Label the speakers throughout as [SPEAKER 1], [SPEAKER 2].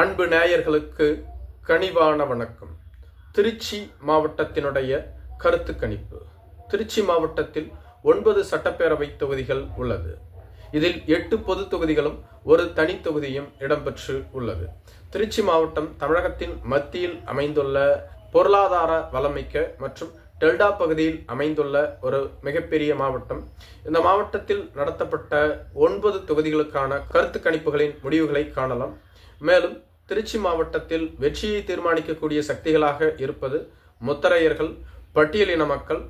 [SPEAKER 1] அன்பு நேயர்களுக்கு கனிவான வணக்கம். திருச்சி மாவட்டத்தினுடைய கருத்து கணிப்பு. திருச்சி மாவட்டத்தில் ஒன்பது சட்டப்பேரவை தொகுதிகள் உள்ளது. இதில் எட்டு பொது தொகுதிகளும் ஒரு தனி தொகுதியும் இடம்பெற்று உள்ளது. திருச்சி மாவட்டம் தமிழகத்தின் மத்தியில் அமைந்துள்ள பொருளாதார வளமிக்க மற்றும் டெல்டா பகுதியில் அமைந்துள்ள ஒரு மிகப்பெரிய மாவட்டம். இந்த மாவட்டத்தில் நடத்தப்பட்ட ஒன்பது தொகுதிகளுக்கான கருத்து கணிப்புகளின் முடிவுகளை காணலாம். மேலும் திருச்சி மாவட்டத்தில் வெற்றியை தீர்மானிக்கக்கூடிய சக்திகளாக இருப்பது முத்தரையர்கள் பட்டியலின மக்கள்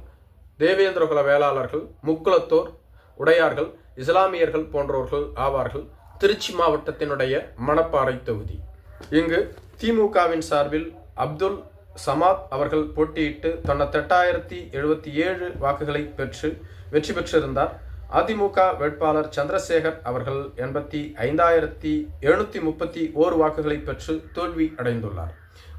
[SPEAKER 1] தேவேந்திரகுல வேளாளர்கள் முக்குலத்தோர் உடையார்கள் இஸ்லாமியர்கள் போன்றோர்கள் ஆவார்கள். திருச்சி மாவட்டத்தினுடைய மணப்பாறை தொகுதி. இங்கு திமுகவின் சார்பில் அப்துல் சமாத் அவர்கள் போட்டியிட்டு தொண்ணூத்தெட்டாயிரத்தி எழுபத்தி ஏழு வாக்குகளை பெற்று வெற்றி பெற்றிருந்தார். அதிமுக வேட்பாளர் சந்திரசேகர் அவர்கள் எண்பத்தி ஐந்தாயிரத்தி எழுநூத்தி முப்பத்தி ஓரு வாக்குகளை பெற்று தோல்வி அடைந்துள்ளார்.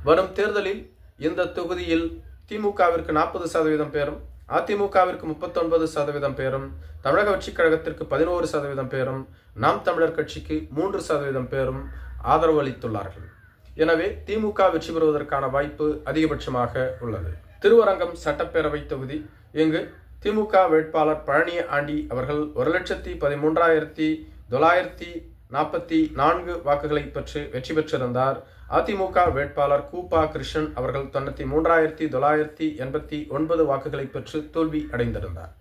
[SPEAKER 1] வரும் தேர்தலில் இந்த தொகுதியில் திமுகவிற்கு நாற்பது சதவீதம் பேரும் அதிமுகவிற்கு முப்பத்தொன்பது சதவீதம் பேரும் தமிழக வெற்றிக் கழகத்திற்கு பதினோரு சதவீதம் பேரும் நாம் தமிழர் கட்சிக்கு மூன்று சதவீதம் பேரும் ஆதரவு அளித்துள்ளார்கள். எனவே திமுக வெற்றி பெறுவதற்கான வாய்ப்பு அதிகபட்சமாக உள்ளது. திருவரங்கம் சட்டப்பேரவை தொகுதி இங்கு திமுக வேட்பாளர் பழனி ஆண்டி அவர்கள் ஒரு லட்சத்தி பதிமூன்றாயிரத்தி தொள்ளாயிரத்தி நாற்பத்தி நான்கு வாக்குகளை பெற்று வெற்றி பெற்றிருந்தார். அதிமுக வேட்பாளர் கூப்பா கிருஷ்ணன் அவர்கள் தொண்ணூற்றி மூன்றாயிரத்தி தொள்ளாயிரத்தி எண்பத்தி ஒன்பது வாக்குகளை பெற்று தோல்வி அடைந்திருந்தார்.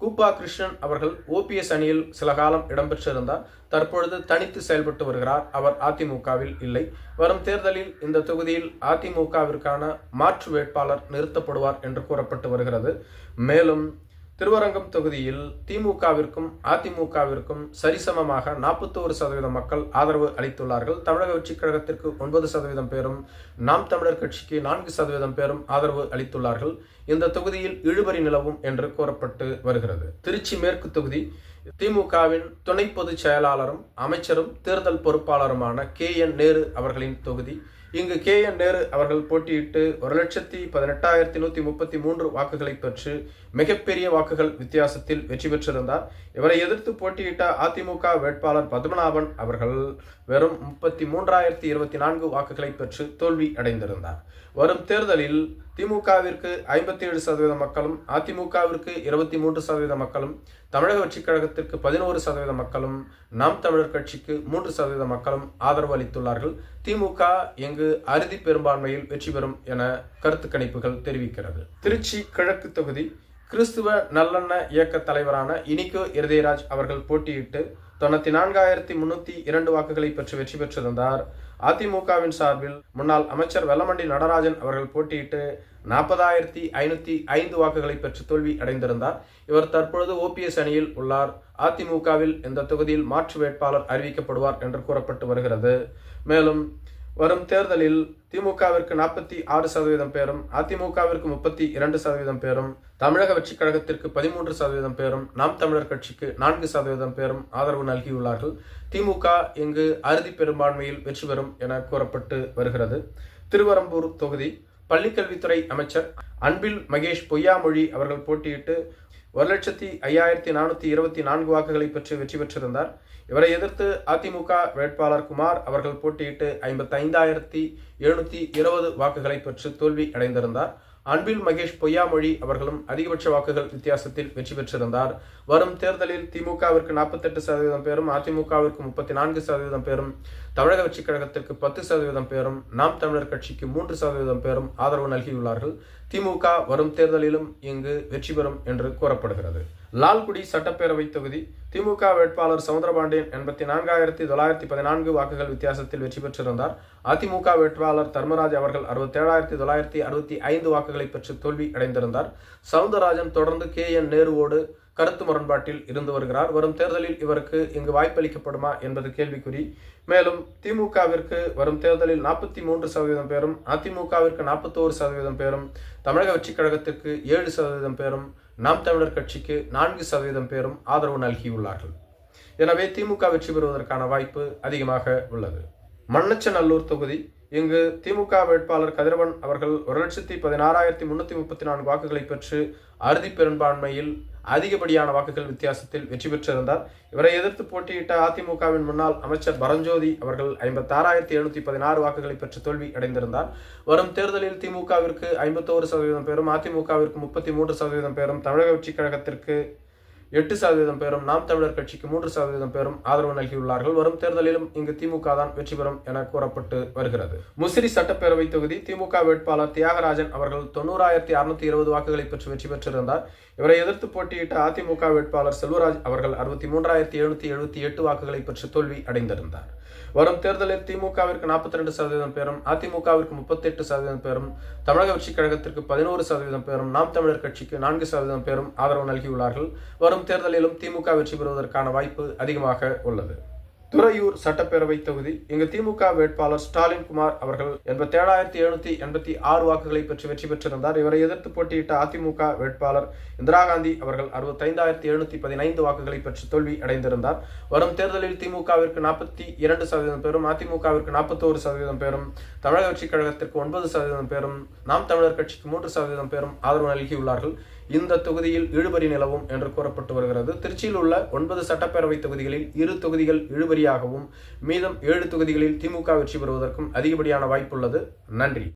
[SPEAKER 1] கூப்பா கிருஷ்ணன் அவர்கள் ஓபிஎஸ் அணியில் சில காலம் இடம்பெற்றிருந்தார். தற்பொழுது தனித்து செயல்பட்டு வருகிறார். அவர் அதிமுகவில் இல்லை. வரும் தேர்தலில் இந்த தொகுதியில் அதிமுகவிற்கான மாற்று வேட்பாளர் நிறுத்தப்படுவார் என்று கூறப்பட்டு வருகிறது. மேலும் திருவரங்கம் தொகுதியில் திமுகவிற்கும் அதிமுகவிற்கும் சரிசமமாக நாற்பத்தோரு சதவீதம் மக்கள் ஆதரவு அளித்துள்ளார்கள். தமிழக வெற்றிக் கழகத்திற்கு ஒன்பது சதவீதம் பேரும் நாம் தமிழர் கட்சிக்கு நான்கு சதவீதம் பேரும் ஆதரவு அளித்துள்ளார்கள். இந்த தொகுதியில் இழுபறி நிலவும் என்று கூறப்பட்டு வருகிறது. திருச்சி மேற்கு தொகுதி திமுகவின் துணை பொதுச் செயலாளரும் அமைச்சரும் தேர்தல் பொறுப்பாளருமான கே என் நேரு அவர்களின் தொகுதி இங்கு கே. என். நேரு அவர்கள் போட்டியிட்டு ஒரு லட்சத்தி பதினெட்டாயிரத்தி நூற்றி முப்பத்தி மூன்று வாக்குகளை பெற்று மிகப்பெரிய வாக்குகள் வித்தியாசத்தில் வெற்றி பெற்றிருந்தார். இவரை எதிர்த்து போட்டியிட்ட அதிமுக வேட்பாளர் பத்மநாபன் அவர்கள் வெறும் முப்பத்தி மூன்றாயிரத்தி இருபத்தி நான்கு வாக்குகளை பெற்று தோல்வி அடைந்திருந்தார். வரும் தேர்தலில் திமுகவிற்கு ஐம்பத்தி ஏழு சதவீத மக்களும் அதிமுகவிற்கு இருபத்தி மூன்று சதவீத மக்களும் தமிழக வெற்றிக் கழகத்திற்கு பதினோரு சதவீத மக்களும் நாம் தமிழர் கட்சிக்கு மூன்று சதவீத மக்களும் ஆதரவு அளித்துள்ளார்கள். திமுக இங்கு அறுதி பெரும்பான்மையில் வெற்றி பெறும் என கருத்து கணிப்புகள் தெரிவிக்கிறது. திருச்சி கிழக்கு தொகுதி கிறிஸ்துவ நல்லெண்ண இயக்க தலைவரான இனிகோ இருதயராஜ் அவர்கள் போட்டியிட்டு தொண்ணூத்தி நான்காயிரத்தி முன்னூத்தி இரண்டு வாக்குகளை பெற்று வெற்றி பெற்றிருந்தார். அதிமுகவின் சார்பில் முன்னாள் அமைச்சர் வெல்லமண்டி நடராஜன் அவர்கள் போட்டியிட்டு நாற்பதாயிரத்தி ஐநூத்தி ஐந்து வாக்குகளை பெற்று தோல்வி அடைந்திருந்தார். இவர் தற்பொழுது ஓபிஎஸ் அணியில் உள்ளார். அதிமுகவில் இந்த தொகுதியில் மாற்று வேட்பாளர் அறிவிக்கப்படுவார் என்று கூறப்பட்டு வருகிறது. மேலும் வரும் தேர்தலில் திமுகவிற்கு நாற்பத்தி ஆறு சதவீதம் பேரும் அதிமுகவிற்கு முப்பத்தி இரண்டு சதவீதம் பேரும் தமிழக வெற்றிக் கழகத்திற்கு பதிமூன்று சதவீதம் பேரும் நாம் தமிழர் கட்சிக்கு நான்கு சதவீதம் பேரும் ஆதரவு நல்கியுள்ளார்கள். திமுக இங்கு அறுதி பெரும்பான்மையில் வெற்றி பெறும் என கூறப்பட்டு வருகிறது. திருவரம்பூர் தொகுதி பள்ளிக்கல்வித்துறை அமைச்சர் அன்பில் மகேஷ் பொய்யாமொழி அவர்கள் போட்டியிட்டு ஒரு லட்சத்தி ஐயாயிரத்தி நானூற்றி இருபத்தி நான்கு வாக்குகளை பெற்று வெற்றி பெற்றிருந்தார். இவரை எதிர்த்து அதிமுக வேட்பாளர் குமார் அவர்கள் போட்டியிட்டு ஐம்பத்தைந்தாயிரத்தி எழுநூற்றி இருபது வாக்குகளை பெற்று தோல்வி அடைந்திருந்தார். அன்பில் மகேஷ் பொய்யாமொழி அவர்களும் அதிகபட்ச வாக்குகள் வித்தியாசத்தில் வெற்றி பெற்றிருந்தார். வரும் தேர்தலில் திமுகவிற்கு நாற்பத்தெட்டு சதவீதம் பேரும் அதிமுகவிற்கு முப்பத்தி நான்கு சதவீதம் பேரும் தமிழக வெற்றிக் கழகத்திற்கு பத்து சதவீதம் பேரும் நாம் தமிழர் கட்சிக்கு மூன்று சதவீதம் பேரும் ஆதரவு நல்கியுள்ளார்கள். திமுக வரும் தேர்தலிலும் இங்கு வெற்றி பெறும் என்று கூறப்படுகிறது. லால்குடி சட்டப்பேரவை தொகுதி திமுக வேட்பாளர் சவுந்தரபாண்டியன் எண்பத்தி நான்காயிரத்தி தொள்ளாயிரத்தி பதினான்கு வாக்குகள் வித்தியாசத்தில் வெற்றி பெற்றிருந்தார். அதிமுக வேட்பாளர் தர்மராஜ் அவர்கள் அறுபத்தேழாயிரத்தி தொள்ளாயிரத்தி அறுபத்தி ஐந்து வாக்குகளை பெற்று தோல்வி அடைந்திருந்தார் சவுந்தரராஜன் தொடர்ந்து கே என் நேருவோடு கருத்து முரண்பாட்டில் இருந்து வருகிறார். வரும் தேர்தலில் இவருக்கு இங்கு வாய்ப்பளிக்கப்படுமா என்பது கேள்விக்குறி. மேலும் திமுகவிற்கு வரும் தேர்தலில் நாற்பத்தி மூன்று சதவீதம் பேரும் அதிமுகவிற்கு நாற்பத்தோரு சதவீதம் பேரும் தமிழக வெற்றிக் கழகத்திற்கு ஏழு சதவீதம் பேரும் நாம் தமிழர் கட்சிக்கு நான்கு சதவீதம் பேரும் ஆதரவு நல்கியுள்ளார்கள். எனவே திமுக வெற்றி பெறுவதற்கான வாய்ப்பு அதிகமாக உள்ளது. மண்ணச்சநல்லூர் தொகுதி இங்கு திமுக வேட்பாளர் கதிரவன் அவர்கள் ஒரு லட்சத்தி பதினாறாயிரத்தி முன்னூத்தி முப்பத்தி நான்கு வாக்குகளை பெற்று அறுதி பெரும்பான்மையில் அதிகப்படியான வாக்குகள் வித்தியாசத்தில் வெற்றி பெற்றிருந்தார். இவரை எதிர்த்து போட்டியிட்ட அதிமுகவின் முன்னாள் அமைச்சர் பரஞ்சோதி அவர்கள் ஐம்பத்தாறாயிரத்தி எழுநூத்தி பதினாறு வாக்குகளை பெற்று தோல்வி அடைந்திருந்தார். வரும் தேர்தலில் திமுகவிற்கு ஐம்பத்தோரு சதவீதம் பேரும் அதிமுகவிற்கு முப்பத்தி மூன்று சதவீதம் பேரும் தமிழக வெற்றிக் கழகத்திற்கு எட்டு சதவீதம் பேரும் நாம் தமிழர் கட்சிக்கு மூன்று சதவீதம் பேரும் ஆதரவு நல்கியுள்ளார்கள். வரும் தேர்தலிலும் இங்கு திமுக தான் வெற்றி பெறும் என கூறப்பட்டு வருகிறது. முசிறி சட்டப்பேரவை தொகுதி திமுக வேட்பாளர் தியாகராஜன் அவர்கள் தொண்ணூறாயிரத்தி அறுநூத்தி இருபது வாக்குகளை பெற்று வெற்றி பெற்றிருந்தார். இவரை எதிர்த்து போட்டியிட்ட அதிமுக வேட்பாளர் செல்வராஜ் அவர்கள் அறுபத்தி மூன்றாயிரத்தி எழுநூத்தி எழுபத்தி எட்டு வாக்குகளை பெற்று தோல்வி அடைந்திருந்தார். வரும் தேர்தலில் திமுகவிற்கு நாற்பத்தி ரெண்டு சதவீதம் பேரும் அதிமுகவிற்கு முப்பத்தெட்டு சதவீதம் பேரும் தமிழக வெற்றி கழகத்திற்கு பதினோரு சதவீதம் பேரும் நாம் தமிழர் கட்சிக்கு நான்கு சதவீதம் பேரும் ஆதரவு நல்கியுள்ளார்கள். வரும் தேர்தலிலும் திமுக வெற்றி பெறுவதற்கான வாய்ப்பு அதிகமாக உள்ளது. துறையூர் சட்டப்பேரவை தொகுதி. இங்கு திமுக வேட்பாளர் ஸ்டாலின் குமார் அவர்கள் எண்பத்தி ஏழாயிரத்தி எழுநூத்தி எண்பத்தி ஆறு வாக்குகளை பெற்று வெற்றி பெற்றிருந்தார். இவரை எதிர்த்து போட்டியிட்ட அதிமுக வேட்பாளர் இந்திரா காந்தி அவர்கள் அறுபத்தைந்தாயிரத்தி எழுநூத்தி பதினைந்து வாக்குகளை பெற்று தோல்வி அடைந்திருந்தார். வரும் தேர்தலில் திமுகவிற்கு நாற்பத்தி இரண்டு சதவீதம் பேரும் அதிமுகவிற்கு நாற்பத்தோரு சதவீதம் பேரும் தமிழக வெற்றிக் கழகத்திற்கு ஒன்பது சதவீதம் பேரும் நாம் தமிழர் கட்சிக்கு மூன்று சதவீதம் பேரும் ஆதரவு நல்கியுள்ளார்கள். இந்த தொகுதியில் இழுபறி நிலவும் என்று கூறப்பட்டு வருகிறது. திருச்சியில் உள்ள ஒன்பது சட்டப்பேரவை தொகுதிகளில் இரு தொகுதிகள் இழுபறியாகவும் மீதம் ஏழு தொகுதிகளில் திமுக வெற்றி பெறுவதற்கும் அதிகப்படியான வாய்ப்புள்ளது நன்றி.